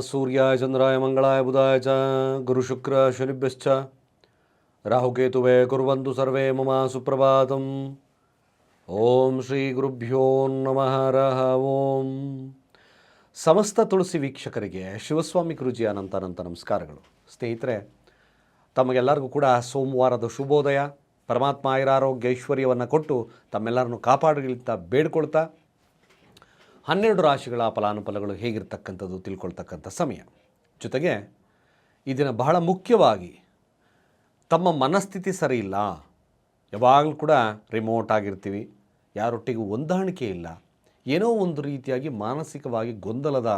ಸೂರ್ಯಾಯ ಚಂದ್ರಾಯ ಮಂಗಳಾಯ ಬುಧಾಯ ಚ ಗುರುಶುಕ್ರ ಶನಿಭ್ಯಶ್ಚ ರಾಹುಕೇತುವೇ ಕುರ್ವಂತು ಸರ್ವೇ ಮಮ ಸುಪ್ರಭಾತಂ. ಓಂ ಶ್ರೀ ಗುರುಭ್ಯೋ ನಮಃ ರಹ ಓಂ. ಸಮಸ್ತ ತುಳಸಿ ವೀಕ್ಷಕರಿಗೆ ಶಿವಸ್ವಾಮಿ ಗುರುಜಿ ಅನಂತ ಅನಂತ ನಮಸ್ಕಾರಗಳು. ಸ್ನೇಹಿತರೆ, ತಮಗೆಲ್ಲರಿಗೂ ಕೂಡ ಸೋಮವಾರದ ಶುಭೋದಯ. ಪರಮಾತ್ಮ ಆಯುರಾರೋಗ್ಯ ಐಶ್ವರ್ಯವನ್ನು ಕೊಟ್ಟು ತಮ್ಮೆಲ್ಲರನ್ನು ಕಾಪಾಡಲಿಂತ ಬೇಡ್ಕೊಳ್ತಾ ಹನ್ನೆರಡು ರಾಶಿಗಳ ಫಲಾನುಫಲಗಳು ಹೇಗಿರ್ತಕ್ಕಂಥದ್ದು ತಿಳ್ಕೊಳ್ತಕ್ಕಂಥ ಸಮಯ. ಜೊತೆಗೆ, ಈ ದಿನ ಬಹಳ ಮುಖ್ಯವಾಗಿ ತಮ್ಮ ಮನಸ್ಥಿತಿ ಸರಿ ಇಲ್ಲ. ಯಾವಾಗಲೂ ಕೂಡ ರಿಮೋಟ್ ಆಗಿರ್ತೀವಿ. ಯಾರೊಟ್ಟಿಗೂ ಹೊಂದಾಣಿಕೆ ಇಲ್ಲ. ಏನೋ ಒಂದು ರೀತಿಯಾಗಿ ಮಾನಸಿಕವಾಗಿ ಗೊಂದಲದ,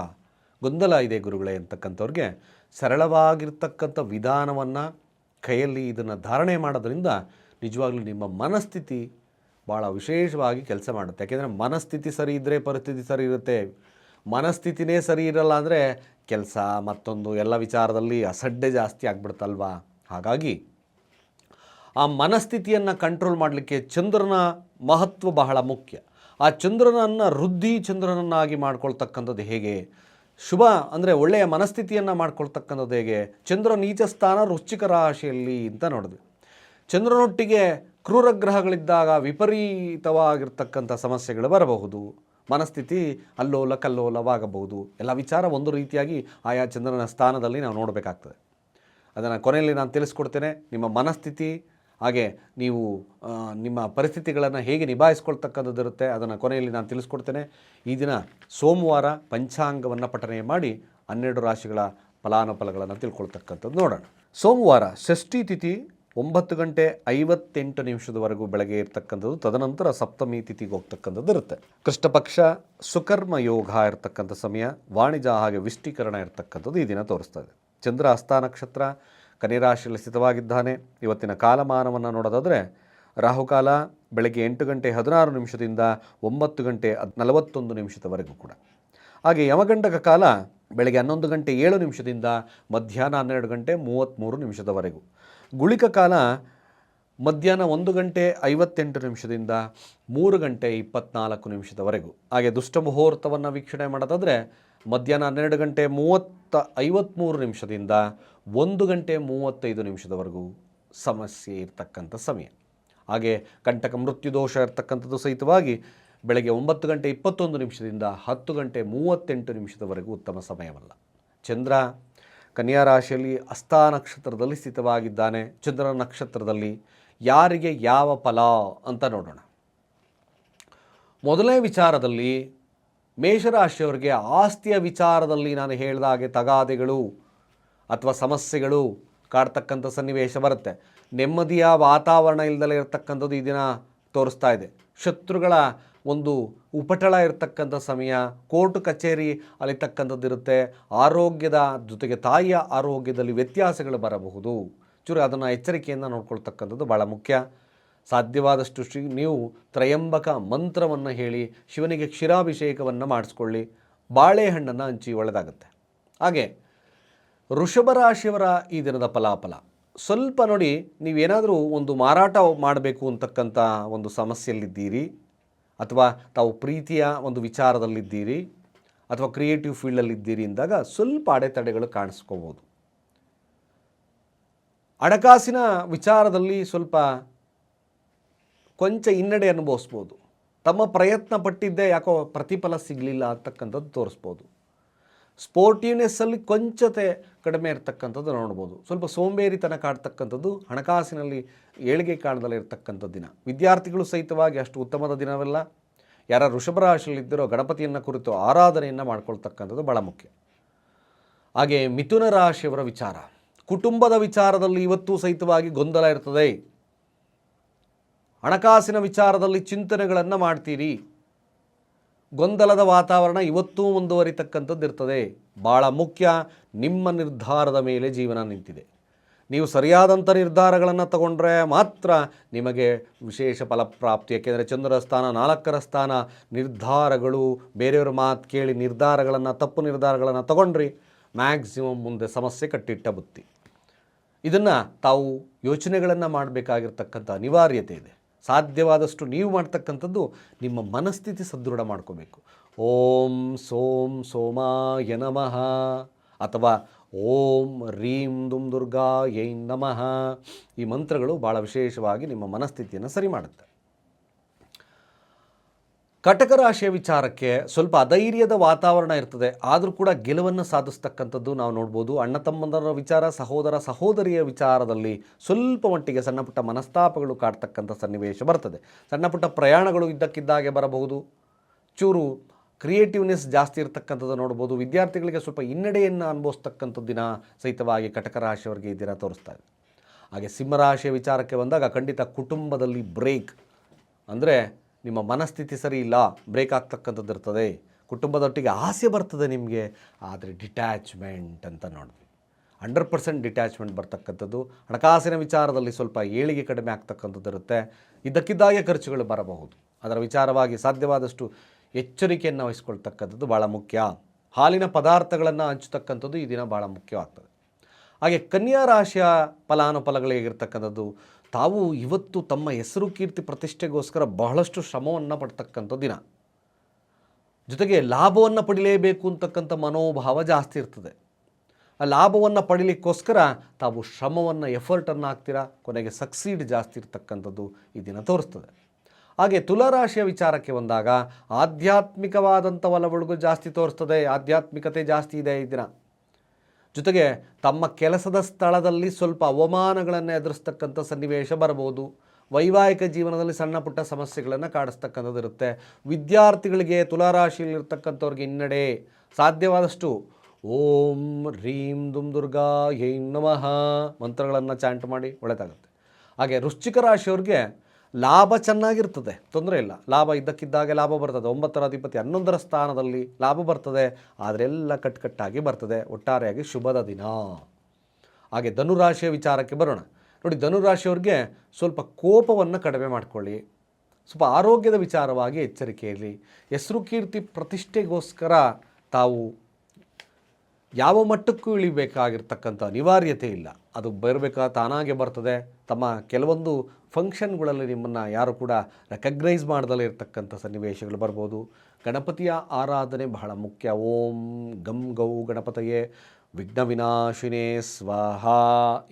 ಗೊಂದಲ ಇದೆ ಗುರುಗಳೇ ಅಂತಕ್ಕಂಥವ್ರಿಗೆ ಸರಳವಾಗಿರ್ತಕ್ಕಂಥ ವಿಧಾನವನ್ನು ಕೈಯಲ್ಲಿ ಇದನ್ನು ಧಾರಣೆ ಮಾಡೋದರಿಂದ ನಿಜವಾಗ್ಲೂ ನಿಮ್ಮ ಮನಸ್ಥಿತಿ ಭಾಳ ವಿಶೇಷವಾಗಿ ಕೆಲಸ ಮಾಡುತ್ತೆ. ಯಾಕೆಂದರೆ ಮನಸ್ಥಿತಿ ಸರಿ ಇದ್ದರೆ ಪರಿಸ್ಥಿತಿ ಸರಿ ಇರುತ್ತೆ. ಮನಸ್ಥಿತಿನೇ ಸರಿ ಇರಲ್ಲ ಅಂದರೆ ಕೆಲಸ, ಮತ್ತೊಂದು ಎಲ್ಲ ವಿಚಾರದಲ್ಲಿ ಅಸಡ್ಡೆ ಜಾಸ್ತಿ ಆಗ್ಬಿಡ್ತಲ್ವ ಹಾಗಾಗಿ ಆ ಮನಸ್ಥಿತಿಯನ್ನು ಕಂಟ್ರೋಲ್ ಮಾಡಲಿಕ್ಕೆ ಚಂದ್ರನ ಮಹತ್ವ ಬಹಳ ಮುಖ್ಯ. ಆ ಚಂದ್ರನನ್ನು ವೃದ್ಧಿ ಚಂದ್ರನನ್ನಾಗಿ ಮಾಡ್ಕೊಳ್ತಕ್ಕಂಥದ್ದು ಹೇಗೆ? ಶುಭ ಅಂದರೆ ಒಳ್ಳೆಯ ಮನಸ್ಥಿತಿಯನ್ನು ಮಾಡ್ಕೊಳ್ತಕ್ಕಂಥದ್ದು ಹೇಗೆ? ಚಂದ್ರ ನೀಚ ಸ್ಥಾನ ವೃಶ್ಚಿಕ ರಾಶಿಯಲ್ಲಿ ಅಂತ ನೋಡಿದ್ವಿ. ಚಂದ್ರನೊಟ್ಟಿಗೆ ಕ್ರೂರ ಗ್ರಹಗಳಿದ್ದಾಗ ವಿಪರೀತವಾಗಿರ್ತಕ್ಕಂಥ ಸಮಸ್ಯೆಗಳು ಬರಬಹುದು. ಮನಸ್ಥಿತಿ ಅಲ್ಲೋಲ ಕಲ್ಲೋಲವಾಗಬಹುದು. ಎಲ್ಲ ವಿಚಾರ ಒಂದು ರೀತಿಯಾಗಿ ಆಯಾ ಚಂದ್ರನ ಸ್ಥಾನದಲ್ಲಿ ನಾವು ನೋಡಬೇಕಾಗ್ತದೆ. ಅದನ್ನು ಕೊನೆಯಲ್ಲಿ ನಾನು ತಿಳಿಸ್ಕೊಡ್ತೇನೆ. ನಿಮ್ಮ ಮನಸ್ಥಿತಿ, ಹಾಗೆ ನೀವು ನಿಮ್ಮ ಪರಿಸ್ಥಿತಿಗಳನ್ನು ಹೇಗೆ ನಿಭಾಯಿಸ್ಕೊಳ್ತಕ್ಕಂಥದ್ದಿರುತ್ತೆ ಅದನ್ನು ಕೊನೆಯಲ್ಲಿ ನಾನು ತಿಳಿಸ್ಕೊಡ್ತೇನೆ. ಈ ದಿನ ಸೋಮವಾರ ಪಂಚಾಂಗವನ್ನು ಪಠನೆ ಮಾಡಿ ಹನ್ನೆರಡು ರಾಶಿಗಳ ಫಲಾನುಫಲಗಳನ್ನು ತಿಳ್ಕೊಳ್ತಕ್ಕಂಥದ್ದು ನೋಡೋಣ. ಸೋಮವಾರ ಷಷ್ಠಿ ತಿಥಿ ಒಂಬತ್ತು ಗಂಟೆ ಐವತ್ತೆಂಟು ನಿಮಿಷದವರೆಗೂ ಬೆಳಗ್ಗೆ ಇರ್ತಕ್ಕಂಥದ್ದು, ತದನಂತರ ಸಪ್ತಮಿ ತಿಥಿಗೆ ಹೋಗ್ತಕ್ಕಂಥದ್ದು ಇರುತ್ತೆ. ಕೃಷ್ಣಪಕ್ಷ ಸುಕರ್ಮ ಯೋಗ ಇರತಕ್ಕಂಥ ಸಮಯ, ವಾಣಿಜ್ಯ ಹಾಗೆ ವಿಷ್ಟೀಕರಣ ಇರತಕ್ಕಂಥದ್ದು ಈ ದಿನ ತೋರಿಸ್ತಾ ಇದೆ. ಚಂದ್ರ ಹಸ್ತ ನಕ್ಷತ್ರ ಕನ್ಯರಾಶಿಯಲ್ಲಿ ಸ್ಥಿತವಾಗಿದ್ದಾನೆ. ಇವತ್ತಿನ ಕಾಲಮಾನವನ್ನು ನೋಡೋದಾದರೆ, ರಾಹುಕಾಲ ಬೆಳಗ್ಗೆ ಎಂಟು ಗಂಟೆ ಹದಿನಾರು ನಿಮಿಷದಿಂದ ಒಂಬತ್ತು ಗಂಟೆ ನಲವತ್ತೊಂದು ನಿಮಿಷದವರೆಗೂ ಕೂಡ. ಹಾಗೆ ಯಮಗಂಡಕ ಕಾಲ ಬೆಳಗ್ಗೆ ಹನ್ನೊಂದು ಗಂಟೆ ಏಳು ನಿಮಿಷದಿಂದ ಮಧ್ಯಾಹ್ನ ಹನ್ನೆರಡು ಗಂಟೆ ಮೂವತ್ತ್ಮೂರು ನಿಮಿಷದವರೆಗೂ. ಗುಳಿಕ ಕಾಲ ಮಧ್ಯಾಹ್ನ ಒಂದು ಗಂಟೆ ಐವತ್ತೆಂಟು ನಿಮಿಷದಿಂದ ಮೂರು ಗಂಟೆ ಇಪ್ಪತ್ನಾಲ್ಕು ನಿಮಿಷದವರೆಗೂ. ಹಾಗೆ ದುಷ್ಟ ಮುಹೂರ್ತವನ್ನು ವೀಕ್ಷಣೆ ಮಾಡೋದಾದರೆ ಮಧ್ಯಾಹ್ನ ಹನ್ನೆರಡು ಗಂಟೆ ಮೂವತ್ತ ಐವತ್ತ್ಮೂರು ನಿಮಿಷದಿಂದ ಒಂದು ಗಂಟೆ ಮೂವತ್ತೈದು ನಿಮಿಷದವರೆಗೂ ಸಮಸ್ಯೆ ಇರ್ತಕ್ಕಂಥ ಸಮಯ. ಹಾಗೆ ಕಂಟಕ ಮೃತ್ಯುದೋಷ ಇರ್ತಕ್ಕಂಥದ್ದು ಸಹಿತವಾಗಿ ಬೆಳಗ್ಗೆ ಒಂಬತ್ತು ಗಂಟೆ ಇಪ್ಪತ್ತೊಂದು ನಿಮಿಷದಿಂದ ಹತ್ತು ಗಂಟೆ ಮೂವತ್ತೆಂಟು ನಿಮಿಷದವರೆಗೂ ಉತ್ತಮ ಸಮಯವಲ್ಲ. ಚಂದ್ರ ಕನ್ಯಾ ರಾಶಿಯಲ್ಲಿ ಅಸ್ತಾ ನಕ್ಷತ್ರದಲ್ಲಿ ಸ್ಥಿತವಾಗಿದ್ದಾನೆ. ಚಂದ್ರ ನಕ್ಷತ್ರದಲ್ಲಿ ಯಾರಿಗೆ ಯಾವ ಫಲ ಅಂತ ನೋಡೋಣ. ಮೊದಲನೇ ವಿಚಾರದಲ್ಲಿ ಮೇಷರಾಶಿಯವರಿಗೆ ಆಸ್ತಿಯ ವಿಚಾರದಲ್ಲಿ ನಾನು ಹೇಳಿದ ಹಾಗೆ ತಗಾದೆಗಳು ಅಥವಾ ಸಮಸ್ಯೆಗಳು ಕಾಡ್ತಕ್ಕಂಥ ಸನ್ನಿವೇಶ ಬರುತ್ತೆ. ನೆಮ್ಮದಿಯ ವಾತಾವರಣ ಇಲ್ಲದಲೇ ಇರತಕ್ಕಂಥದ್ದು ಈ ದಿನ ತೋರಿಸ್ತಾ ಇದೆ. ಶತ್ರುಗಳ ಒಂದು ಉಪಟಳ ಇರತಕ್ಕಂಥ ಸಮಯ, ಕೋರ್ಟ್ ಕಚೇರಿ ಅಲಿತಕ್ಕಂಥದ್ದು ಇರುತ್ತೆ ಆರೋಗ್ಯದ ಜೊತೆಗೆ ತಾಯಿಯ ಆರೋಗ್ಯದಲ್ಲಿ ವ್ಯತ್ಯಾಸಗಳು ಬರಬಹುದು. ಚೂರು ಅದನ್ನು ಎಚ್ಚರಿಕೆಯಿಂದ ನೋಡ್ಕೊಳ್ತಕ್ಕಂಥದ್ದು ಭಾಳ ಮುಖ್ಯ. ಸಾಧ್ಯವಾದಷ್ಟು ಶ್ರೀ, ನೀವು ತ್ರಯಂಬಕ ಮಂತ್ರವನ್ನು ಹೇಳಿ, ಶಿವನಿಗೆ ಕ್ಷೀರಾಭಿಷೇಕವನ್ನು ಮಾಡಿಸ್ಕೊಳ್ಳಿ. ಬಾಳೆಹಣ್ಣನ್ನು ಹಂಚಿ ಒಳ್ಳೆದಾಗುತ್ತೆ. ಹಾಗೆ ವೃಷಭ ರಾಶಿಯವರ ಈ ದಿನದ ಫಲಾಫಲ. ಸ್ವಲ್ಪ ನೋಡಿ ನೀವೇನಾದರೂ ಒಂದು ಮಾರಾಟ ಮಾಡಬೇಕು ಅಂತಕ್ಕಂಥ ಒಂದು ಸಮಸ್ಯೆಯಲ್ಲಿದ್ದೀರಿ? ಅಥವಾ ತಾವು ಪ್ರೀತಿಯ ಒಂದು ವಿಚಾರದಲ್ಲಿದ್ದೀರಿ? ಅಥವಾ ಕ್ರಿಯೇಟಿವ್ ಫೀಲ್ಡಲ್ಲಿದ್ದೀರಿ ಅಂದಾಗ ಸ್ವಲ್ಪ ಅಡೆತಡೆಗಳು ಕಾಣಿಸ್ಕೋಬೋದು. ಹಣಕಾಸಿನ ವಿಚಾರದಲ್ಲಿ ಸ್ವಲ್ಪ ಕೊಂಚ ಹಿನ್ನಡೆ ಅನುಭವಿಸ್ಬೋದು. ತಮ್ಮ ಪ್ರಯತ್ನ ಪಟ್ಟಿದ್ದೇ ಯಾಕೋ ಪ್ರತಿಫಲ ಸಿಗಲಿಲ್ಲ ಅಂತಕ್ಕಂಥದ್ದು ತೋರಿಸ್ಬೋದು. ಸ್ಪೋರ್ಟಿವ್ನೆಸ್ಸಲ್ಲಿ ಕೊಂಚತೆ ಕಡಿಮೆ ಇರತಕ್ಕಂಥದ್ದು ನೋಡ್ಬೋದು. ಸ್ವಲ್ಪ ಸೋಂಬೇರಿತನ ಕಾಡ್ತಕ್ಕಂಥದ್ದು ಹಣಕಾಸಿನಲ್ಲಿ ಏಳಿಗೆ ಕಾಣದಲ್ಲಿ ಇರತಕ್ಕಂಥ ದಿನ. ವಿದ್ಯಾರ್ಥಿಗಳು ಸಹಿತವಾಗಿ ಅಷ್ಟು ಉತ್ತಮದ ದಿನವಲ್ಲ. ಯಾರ ಋಷಭ ರಾಶಿಯಲ್ಲಿದ್ದರೋ ಗಣಪತಿಯನ್ನು ಕುರಿತು ಆರಾಧನೆಯನ್ನು ಮಾಡ್ಕೊಳ್ತಕ್ಕಂಥದ್ದು ಭಾಳ ಮುಖ್ಯ. ಹಾಗೆ ಮಿಥುನ ರಾಶಿಯವರ ವಿಚಾರ. ಕುಟುಂಬದ ವಿಚಾರದಲ್ಲಿ ಇವತ್ತು ಸಹಿತವಾಗಿ ಗೊಂದಲ ಇರ್ತದೆ. ಹಣಕಾಸಿನ ವಿಚಾರದಲ್ಲಿ ಚಿಂತನೆಗಳನ್ನು ಮಾಡ್ತೀರಿ. ಗೊಂದಲದ ವಾತಾವರಣ ಇವತ್ತೂ ಮುಂದುವರಿತಕ್ಕಂಥದ್ದು ಇರ್ತದೆ. ಭಾಳ ಮುಖ್ಯ ನಿಮ್ಮ ನಿರ್ಧಾರದ ಮೇಲೆ ಜೀವನ ನಿಂತಿದೆ. ನೀವು ಸರಿಯಾದಂಥ ನಿರ್ಧಾರಗಳನ್ನು ತಗೊಂಡ್ರೆ ಮಾತ್ರ ನಿಮಗೆ ವಿಶೇಷ ಫಲಪ್ರಾಪ್ತಿ. ಯಾಕೆಂದರೆ ಚಂದ್ರ ಸ್ಥಾನ, ನಾಲ್ಕರ ಸ್ಥಾನ, ನಿರ್ಧಾರಗಳು, ಬೇರೆಯವ್ರ ಮಾತು ಕೇಳಿ ನಿರ್ಧಾರಗಳನ್ನು, ತಪ್ಪು ನಿರ್ಧಾರಗಳನ್ನು ತಗೊಂಡ್ರಿ ಮ್ಯಾಕ್ಸಿಮಮ್ ಮುಂದೆ ಸಮಸ್ಯೆ ಕಟ್ಟಿಟ್ಟ ಬುತ್ತಿ. ಇದನ್ನು ತಾವು ಯೋಚನೆಗಳನ್ನು ಮಾಡಬೇಕಾಗಿರ್ತಕ್ಕಂಥ ಅನಿವಾರ್ಯತೆ ಇದೆ. ಸಾಧ್ಯವಾದಷ್ಟು ನೀವು ಮಾಡ್ತಕ್ಕಂಥದ್ದು ನಿಮ್ಮ ಮನಸ್ಥಿತಿ ಸದೃಢ ಮಾಡ್ಕೋಬೇಕು. ಓಂ ಸೋಂ ಸೋಮಾಯ ನಮಃ ಅಥವಾ ಓಂ ರೀಂ ದುಂ ದುರ್ಗಾ ಯೈ ನಮಃ ಈ ಮಂತ್ರಗಳು ಭಾಳ ವಿಶೇಷವಾಗಿ ನಿಮ್ಮ ಮನಸ್ಥಿತಿಯನ್ನು ಸರಿ ಮಾಡುತ್ತೆ. ಕಟಕ ರಾಶಿಯ ವಿಚಾರಕ್ಕೆ ಸ್ವಲ್ಪ ಅಧೈರ್ಯದ ವಾತಾವರಣ ಇರ್ತದೆ. ಆದರೂ ಕೂಡ ಗೆಲುವನ್ನು ಸಾಧಿಸ್ತಕ್ಕಂಥದ್ದು ನಾವು ನೋಡ್ಬೋದು. ಅಣ್ಣ ತಮ್ಮಂದರ ವಿಚಾರ, ಸಹೋದರ ಸಹೋದರಿಯ ವಿಚಾರದಲ್ಲಿ ಸ್ವಲ್ಪ ಮಟ್ಟಿಗೆ ಸಣ್ಣ ಪುಟ್ಟ ಮನಸ್ತಾಪಗಳು ಕಾಡ್ತಕ್ಕಂಥ ಸನ್ನಿವೇಶ ಬರ್ತದೆ. ಸಣ್ಣ ಪುಟ್ಟ ಪ್ರಯಾಣಗಳು ಇದ್ದಕ್ಕಿದ್ದಾಗೆ ಬರಬಹುದು. ಚೂರು ಕ್ರಿಯೇಟಿವ್ನೆಸ್ ಜಾಸ್ತಿ ಇರತಕ್ಕಂಥದ್ದು ನೋಡ್ಬೋದು. ವಿದ್ಯಾರ್ಥಿಗಳಿಗೆ ಸ್ವಲ್ಪ ಹಿನ್ನಡೆಯನ್ನು ಅನುಭವಿಸ್ತಕ್ಕಂಥ ದಿನ ಸಹಿತವಾಗಿ ಕಟಕ ರಾಶಿಯವರಿಗೆ ಈ ದಿನ ತೋರಿಸ್ತಾ ಇದೆ. ಹಾಗೆ ಸಿಂಹರಾಶಿಯ ವಿಚಾರಕ್ಕೆ ಬಂದಾಗ ಖಂಡಿತ ಕುಟುಂಬದಲ್ಲಿ ಬ್ರೇಕ್. ಅಂದರೆ ನಿಮ್ಮ ಮನಸ್ಥಿತಿ ಸರಿ ಇಲ್ಲ ಬ್ರೇಕ್ ಆಗ್ತಕ್ಕಂಥದ್ದು ಇರ್ತದೆ, ಕುಟುಂಬದೊಟ್ಟಿಗೆ ಆಸೆ ಬರ್ತದೆ ನಿಮಗೆ, ಆದರೆ ಡಿಟ್ಯಾಚ್ಮೆಂಟ್ ಅಂತ ನೋಡಿದ್ವಿ ಹಂಡ್ರೆಡ್ ಪರ್ಸೆಂಟ್ ಡಿಟ್ಯಾಚ್ಮೆಂಟ್ ಬರ್ತಕ್ಕಂಥದ್ದು. ಹಣಕಾಸಿನ ವಿಚಾರದಲ್ಲಿ ಸ್ವಲ್ಪ ಏಳಿಗೆ ಕಡಿಮೆ ಆಗ್ತಕ್ಕಂಥದ್ದು ಇರುತ್ತೆ. ಇದ್ದಕ್ಕಿದ್ದಾಗೆ ಖರ್ಚುಗಳು ಬರಬಹುದು. ಅದರ ವಿಚಾರವಾಗಿ ಸಾಧ್ಯವಾದಷ್ಟು ಎಚ್ಚರಿಕೆಯನ್ನು ವಹಿಸ್ಕೊಳ್ತಕ್ಕಂಥದ್ದು ಭಾಳ ಮುಖ್ಯ. ಹಾಲಿನ ಪದಾರ್ಥಗಳನ್ನು ಹಂಚತಕ್ಕಂಥದ್ದು ಈ ದಿನ ಭಾಳ ಮುಖ್ಯವಾಗ್ತದೆ. ಹಾಗೆ ಕನ್ಯಾ ರಾಶಿಯ ಫಲಾನುಫಲಗಳಿಗಿರ್ತಕ್ಕಂಥದ್ದು ತಾವು ಇವತ್ತು ತಮ್ಮ ಹೆಸರು ಕೀರ್ತಿ ಪ್ರತಿಷ್ಠೆಗೋಸ್ಕರ ಬಹಳಷ್ಟು ಶ್ರಮವನ್ನು ಪಡ್ತಕ್ಕಂಥ ದಿನ. ಜೊತೆಗೆ ಲಾಭವನ್ನು ಪಡಿಲೇಬೇಕು ಅಂತಕ್ಕಂಥ ಮನೋಭಾವ ಜಾಸ್ತಿ ಇರ್ತದೆ. ಆ ಲಾಭವನ್ನು ಪಡಿಲಿಕ್ಕೋಸ್ಕರ ತಾವು ಶ್ರಮವನ್ನು, ಎಫರ್ಟನ್ನು ಹಾಕ್ತೀರಾ? ಕೊನೆಗೆ ಸಕ್ಸೀಡ್ ಜಾಸ್ತಿ ಇರ್ತಕ್ಕಂಥದ್ದು ಈ ದಿನ ತೋರಿಸ್ತದೆ. ಹಾಗೆ ತುಲಾರಾಶಿಯ ವಿಚಾರಕ್ಕೆ ಬಂದಾಗ ಆಧ್ಯಾತ್ಮಿಕವಾದಂಥ ಒಲವಳಗು ಜಾಸ್ತಿ ತೋರಿಸ್ತದೆ, ಆಧ್ಯಾತ್ಮಿಕತೆ ಜಾಸ್ತಿ ಇದೆ ಈ ದಿನ. ಜೊತೆಗೆ ತಮ್ಮ ಕೆಲಸದ ಸ್ಥಳದಲ್ಲಿ ಸ್ವಲ್ಪ ಅವಮಾನಗಳನ್ನು ಎದುರಿಸ್ತಕ್ಕಂಥ ಸನ್ನಿವೇಶ ಬರಬಹುದು. ವೈವಾಹಿಕ ಜೀವನದಲ್ಲಿ ಸಣ್ಣ ಪುಟ್ಟ ಸಮಸ್ಯೆಗಳನ್ನು ಕಾಡಿಸ್ತಕ್ಕಂಥದ್ದು ಇರುತ್ತೆ ವಿದ್ಯಾರ್ಥಿಗಳಿಗೆ ತುಲಾರಾಶಿಯಲ್ಲಿರ್ತಕ್ಕಂಥವ್ರಿಗೆ ಹಿನ್ನಡೆ ಸಾಧ್ಯವಾದಷ್ಟು ಓಂ ರೀಂ ದುಂ ದುರ್ಗಾ ಯೈ ನಮಃ ಮಂತ್ರಗಳನ್ನು ಚಾಂಟ್ ಮಾಡಿ ಒಳ್ಳೆಯದಾಗುತ್ತೆ ಹಾಗೆ ವೃಶ್ಚಿಕ ರಾಶಿಯವ್ರಿಗೆ ಲಾಭ ಚೆನ್ನಾಗಿರ್ತದೆ, ತೊಂದರೆ ಇಲ್ಲ. ಲಾಭ ಇದ್ದಕ್ಕಿದ್ದಾಗೆ ಲಾಭ ಬರ್ತದೆ. ಒಂಬತ್ತರ ಅಧಿಪತಿ ಹನ್ನೊಂದರ ಸ್ಥಾನದಲ್ಲಿ ಲಾಭ ಬರ್ತದೆ. ಆದರೆ ಎಲ್ಲ ಕಟ್ಕಟ್ಟಾಗಿ ಬರ್ತದೆ. ಒಟ್ಟಾರೆಯಾಗಿ ಶುಭದ ದಿನ. ಹಾಗೆ ಧನುರಾಶಿಯ ವಿಚಾರಕ್ಕೆ ಬರೋಣ. ನೋಡಿ, ಧನುರಾಶಿಯವ್ರಿಗೆ ಸ್ವಲ್ಪ ಕೋಪವನ್ನು ಕಡಿಮೆ ಮಾಡಿಕೊಳ್ಳಿ. ಸ್ವಲ್ಪ ಆರೋಗ್ಯದ ವಿಚಾರವಾಗಿ ಎಚ್ಚರಿಕೆ ಹೆಸರು ಕೀರ್ತಿ ಪ್ರತಿಷ್ಠೆಗೋಸ್ಕರ ತಾವು ಯಾವ ಮಟ್ಟಕ್ಕೂ ಇಳಿಬೇಕಾಗಿರ್ತಕ್ಕಂಥ ಅನಿವಾರ್ಯತೆ ಇಲ್ಲ. ಅದು ಬರಬೇಕಾ, ತಾನಾಗೆ ಬರ್ತದೆ. ತಮ್ಮ ಕೆಲವೊಂದು ಫಂಕ್ಷನ್ಗಳಲ್ಲಿ ನಿಮ್ಮನ್ನು ಯಾರು ಕೂಡ ರೆಕಗ್ನೈಸ್ ಮಾಡ್ದಲೇ ಇರತಕ್ಕಂಥ ಸನ್ನಿವೇಶಗಳು ಬರ್ಬೋದು. ಗಣಪತಿಯ ಆರಾಧನೆ ಬಹಳ ಮುಖ್ಯ. ಓಂ ಗಂ ಗೌ ಗಣಪತಯೇ. ವಿಘ್ನ ವಿನಾಶಿನೇ ಸ್ವಾಹ.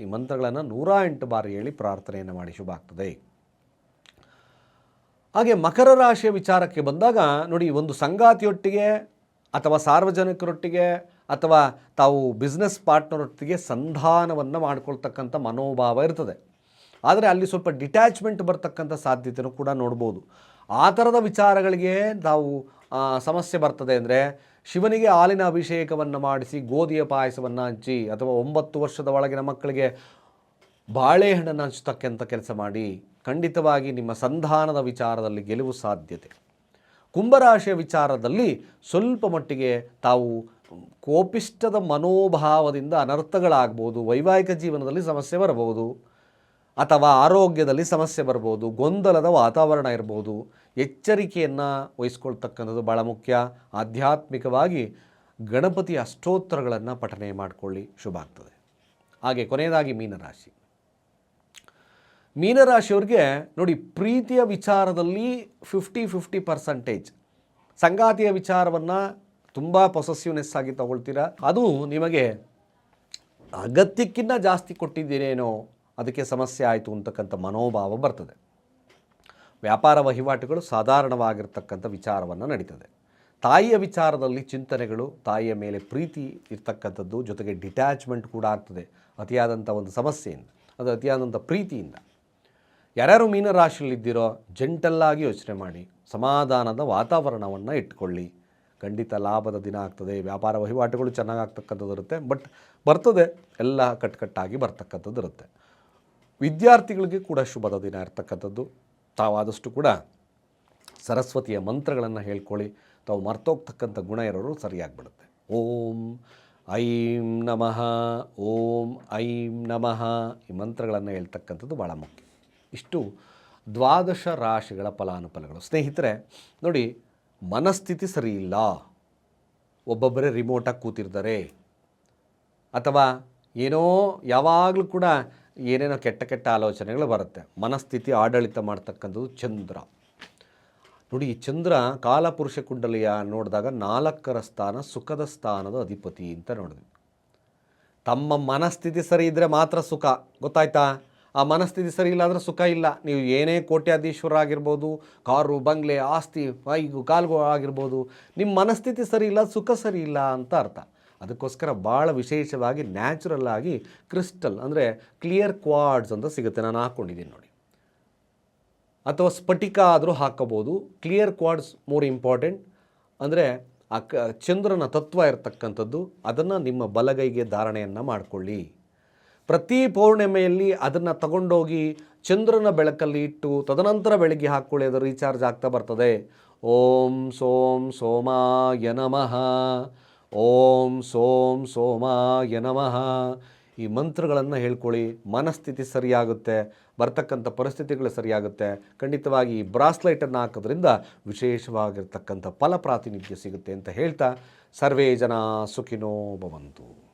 ಈ ಮಂತ್ರಗಳನ್ನು ನೂರ ಎಂಟು ಬಾರಿ ಹೇಳಿ ಪ್ರಾರ್ಥನೆಯನ್ನು ಮಾಡಿ ಶುಭ ಆಗ್ತದೆ. ಹಾಗೆ ಮಕರ ರಾಶಿಯ ವಿಚಾರಕ್ಕೆ ಬಂದಾಗ ನೋಡಿ ಒಂದು ಸಂಗಾತಿಯೊಟ್ಟಿಗೆ ಅಥವಾ ಸಾರ್ವಜನಿಕರೊಟ್ಟಿಗೆ ಅಥವಾ ತಾವು ಬಿಸ್ನೆಸ್ ಪಾರ್ಟ್ನರೊಟ್ಟಿಗೆ ಸಂಧಾನವನ್ನು ಮಾಡ್ಕೊಳ್ತಕ್ಕಂಥ ಮನೋಭಾವ ಇರ್ತದೆ. ಆದರೆ ಅಲ್ಲಿ ಸ್ವಲ್ಪ ಡಿಟ್ಯಾಚ್ಮೆಂಟ್ ಬರ್ತಕ್ಕಂಥ ಸಾಧ್ಯತೆಯೂ ಕೂಡ ನೋಡ್ಬೋದು. ಆ ಥರದ ವಿಚಾರಗಳಿಗೆ ನಾವು ಸಮಸ್ಯೆ ಬರ್ತದೆ ಅಂದರೆ ಶಿವನಿಗೆ ಹಾಲಿನ ಅಭಿಷೇಕವನ್ನು ಮಾಡಿಸಿ, ಗೋಧಿಯ ಪಾಯಸವನ್ನು ಹಂಚಿ, ಅಥವಾ ಒಂಬತ್ತು ವರ್ಷದ ಒಳಗಿನ ಮಕ್ಕಳಿಗೆ ಬಾಳೆಹಣ್ಣನ್ನು ಹಂಚತಕ್ಕಂಥ ಕೆಲಸ ಮಾಡಿ, ಖಂಡಿತವಾಗಿ ನಿಮ್ಮ ಸಂಧಾನದ ವಿಚಾರದಲ್ಲಿ ಗೆಲುವು ಸಾಧ್ಯತೆ. ಕುಂಭರಾಶಿಯ ವಿಚಾರದಲ್ಲಿ ಸ್ವಲ್ಪ ಮಟ್ಟಿಗೆ ತಾವು ಕೋಪಿಷ್ಟದ ಮನೋಭಾವದಿಂದ ಅನರ್ಥಗಳಾಗ್ಬೋದು, ವೈವಾಹಿಕ ಜೀವನದಲ್ಲಿ ಸಮಸ್ಯೆ ಬರಬಹುದು. ಅಥವಾ ಆರೋಗ್ಯದಲ್ಲಿ ಸಮಸ್ಯೆ ಬರ್ಬೋದು, ಗೊಂದಲದ ವಾತಾವರಣ ಇರ್ಬೋದು, ಎಚ್ಚರಿಕೆಯನ್ನು ವಹಿಸ್ಕೊಳ್ತಕ್ಕಂಥದ್ದು ಭಾಳ ಮುಖ್ಯ. ಆಧ್ಯಾತ್ಮಿಕವಾಗಿ ಗಣಪತಿ ಅಷ್ಟೋತ್ತರಗಳನ್ನು ಪಠನೆ ಮಾಡಿಕೊಳ್ಳಿ, ಶುಭ ಆಗ್ತದೆ. ಹಾಗೆ ಕೊನೆಯದಾಗಿ ಮೀನರಾಶಿ. ಮೀನರಾಶಿಯವ್ರಿಗೆ ನೋಡಿ, ಪ್ರೀತಿಯ ವಿಚಾರದಲ್ಲಿ ಫಿಫ್ಟಿ ಫಿಫ್ಟಿ ಪರ್ಸಂಟೇಜ್ ಸಂಗಾತಿಯ ವಿಚಾರವನ್ನು ತುಂಬ ಪೊಸೆಸಿವ್ನೆಸ್ ಆಗಿ ತಗೊಳ್ತೀರಾ? ಅದು ನಿಮಗೆ ಅಗತ್ಯಕ್ಕಿಂತ ಜಾಸ್ತಿ ಕೊಟ್ಟಿದ್ದೀರೇನೋ ಅದಕ್ಕೆ ಸಮಸ್ಯೆ ಆಯಿತು ಅಂತಕ್ಕಂಥ ಮನೋಭಾವ ಬರ್ತದೆ. ವ್ಯಾಪಾರ ವಹಿವಾಟುಗಳು ಸಾಧಾರಣವಾಗಿರ್ತಕ್ಕಂಥ ವಿಚಾರವನ್ನು ನಡೀತದೆ. ತಾಯಿಯ ವಿಚಾರದಲ್ಲಿ ಚಿಂತನೆಗಳು, ತಾಯಿಯ ಮೇಲೆ ಪ್ರೀತಿ ಇರ್ತಕ್ಕಂಥದ್ದು ಜೊತೆಗೆ ಡಿಟ್ಯಾಚ್ಮೆಂಟ್ ಕೂಡ ಆಗ್ತದೆ. ಅತಿಯಾದಂಥ ಒಂದು ಸಮಸ್ಯೆಯಿಂದ, ಅದು ಅತಿಯಾದಂಥ ಪ್ರೀತಿಯಿಂದ. ಯಾರ್ಯಾರು ಮೀನರಾಶಿಯಲ್ಲಿದ್ದೀರೋ ಜಂಟಲ್ಲಾಗಿ ಯೋಚನೆ ಮಾಡಿ, ಸಮಾಧಾನದ ವಾತಾವರಣವನ್ನು ಇಟ್ಕೊಳ್ಳಿ. ಖಂಡಿತ ಲಾಭದ ದಿನ ಆಗ್ತದೆ, ವ್ಯಾಪಾರ ವಹಿವಾಟುಗಳು ಚೆನ್ನಾಗಿ ಆಗ್ತಕ್ಕಂಥದ್ದು ಇರುತ್ತೆ, ಬಟ್ ಬರ್ತದೆ, ಎಲ್ಲ ಕಟ್ಕಟ್ಟಾಗಿ ಬರ್ತಕ್ಕಂಥದ್ದು ಇರುತ್ತೆ. ವಿದ್ಯಾರ್ಥಿಗಳಿಗೆ ಕೂಡ ಶುಭದ ದಿನ ಇರ್ತಕ್ಕಂಥದ್ದು. ತಾವಾದಷ್ಟು ಕೂಡ ಸರಸ್ವತಿಯ ಮಂತ್ರಗಳನ್ನು ಹೇಳ್ಕೊಳ್ಳಿ. ತಾವು ಮರ್ತೋಗ್ತಕ್ಕಂಥ ಗುಣ ಇರೋರು ಸರಿಯಾಗಿಬಿಡುತ್ತೆ. ಓಂ, ಐಂ ನಮಃ, ಓಂ, ಐಂ ನಮಃ ಈ ಮಂತ್ರಗಳನ್ನು ಹೇಳ್ತಕ್ಕಂಥದ್ದು ಭಾಳ ಮುಖ್ಯ. ಇಷ್ಟು ದ್ವಾದಶ ರಾಶಿಗಳ ಫಲಾನುಫಲಗಳು. ಸ್ನೇಹಿತರೆ, ನೋಡಿ, ಮನಸ್ಥಿತಿ ಸರಿಯಿಲ್ಲ ಒಬ್ಬೊಬ್ಬರೇ ರಿಮೋಟಾಗಿ ಕೂತಿರ್ತಾರೆ. ಅಥವಾ ಏನೋ ಯಾವಾಗಲೂ ಕೂಡ ಏನೇನೋ ಕೆಟ್ಟ ಕೆಟ್ಟ ಆಲೋಚನೆಗಳು ಬರುತ್ತೆ. ಮನಸ್ಥಿತಿ ಆಡಳಿತ ಮಾಡ್ತಕ್ಕಂಥದ್ದು ಚಂದ್ರ. ನೋಡಿ, ಈ ಚಂದ್ರ ಕಾಲಪುರುಷ ಕುಂಡಲಿಯ ನೋಡಿದಾಗ ನಾಲ್ಕರ ಸ್ಥಾನ ಸುಖದ ಸ್ಥಾನದ ಅಧಿಪತಿ ಅಂತ ನೋಡಿದ್ವಿ. ತಮ್ಮ ಮನಸ್ಥಿತಿ ಸರಿ ಇದ್ದರೆ ಮಾತ್ರ ಸುಖ. ಗೊತ್ತಾಯ್ತಾ? ಆ ಮನಸ್ಥಿತಿ ಸರಿ ಇಲ್ಲ ಅಂದರೆ ಸುಖ ಇಲ್ಲ. ನೀವು ಏನೇ ಕೋಟ್ಯಾಧೀಶ್ವರ ಆಗಿರ್ಬೋದು, ಕಾರು, ಬಂಗ್ಲೆ, ಆಸ್ತಿ, ಐಗು, ಕಾಲ್ಗು ಆಗಿರ್ಬೋದು, ನಿಮ್ಮ ಮನಸ್ಥಿತಿ ಸರಿ ಇಲ್ಲ, ಸುಖ ಸರಿ ಇಲ್ಲ ಅಂತ ಅರ್ಥ. ಅದಕ್ಕೋಸ್ಕರ ಭಾಳ ವಿಶೇಷವಾಗಿ ನ್ಯಾಚುರಲ್ ಆಗಿ ಕ್ರಿಸ್ಟಲ್ ಅಂದರೆ ಕ್ಲಿಯರ್ ಕ್ವಾಡ್ಸ್ ಅಂತ ಸಿಗುತ್ತೆ. ನಾನು ಹಾಕ್ಕೊಂಡಿದ್ದೀನಿ ನೋಡಿ. ಅಥವಾ ಸ್ಫಟಿಕ ಆದರೂ ಹಾಕೋಬೋದು ಕ್ಲಿಯರ್ ಕ್ವಾಡ್ಸ್ ಮೋರ್ ಇಂಪಾರ್ಟೆಂಟ್ ಅಂದರೆ ಆ ಕ, ಚಂದ್ರನ ತತ್ವ ಇರತಕ್ಕಂಥದ್ದು. ಅದನ್ನು ನಿಮ್ಮ ಬಲಗೈಗೆ ಧಾರಣೆಯನ್ನು ಮಾಡಿಕೊಳ್ಳಿ. ಪ್ರತಿ ಪೌರ್ಣಿಮೆಯಲ್ಲಿ ಅದನ್ನು ತಗೊಂಡೋಗಿ ಚಂದ್ರನ ಬೆಳಕಲ್ಲಿ ಇಟ್ಟು ತದನಂತರ ಬೆಳಗ್ಗೆ ಹಾಕ್ಕೊಳ್ಳಿ. ಅದು ರೀಚಾರ್ಜ್ ಆಗ್ತಾ ಬರ್ತದೆ. ಓಂ ಸೋಂ ಸೋಮಾಯ ನಮಃ. ಓಂ ಸೋಂ ಸೋಮಾಯ ನಮಃ. ಈ ಮಂತ್ರಗಳನ್ನು ಹೇಳ್ಕೊಳ್ಳಿ. ಮನಸ್ಥಿತಿ ಸರಿಯಾಗುತ್ತೆ. ಬರ್ತಕ್ಕಂಥ ಪರಿಸ್ಥಿತಿಗಳು ಸರಿಯಾಗುತ್ತೆ. ಖಂಡಿತವಾಗಿ ಈ ಬ್ರಾಸ್ಲೈಟನ್ನು ಹಾಕೋದ್ರಿಂದ ವಿಶೇಷವಾಗಿರ್ತಕ್ಕಂಥ ಫಲ ಪ್ರಾತಿನಿಧ್ಯ ಸಿಗುತ್ತೆ ಅಂತ ಹೇಳ್ತಾ, ಸರ್ವೇ ಜನ ಸುಖಿನೋ ಭವಂತು.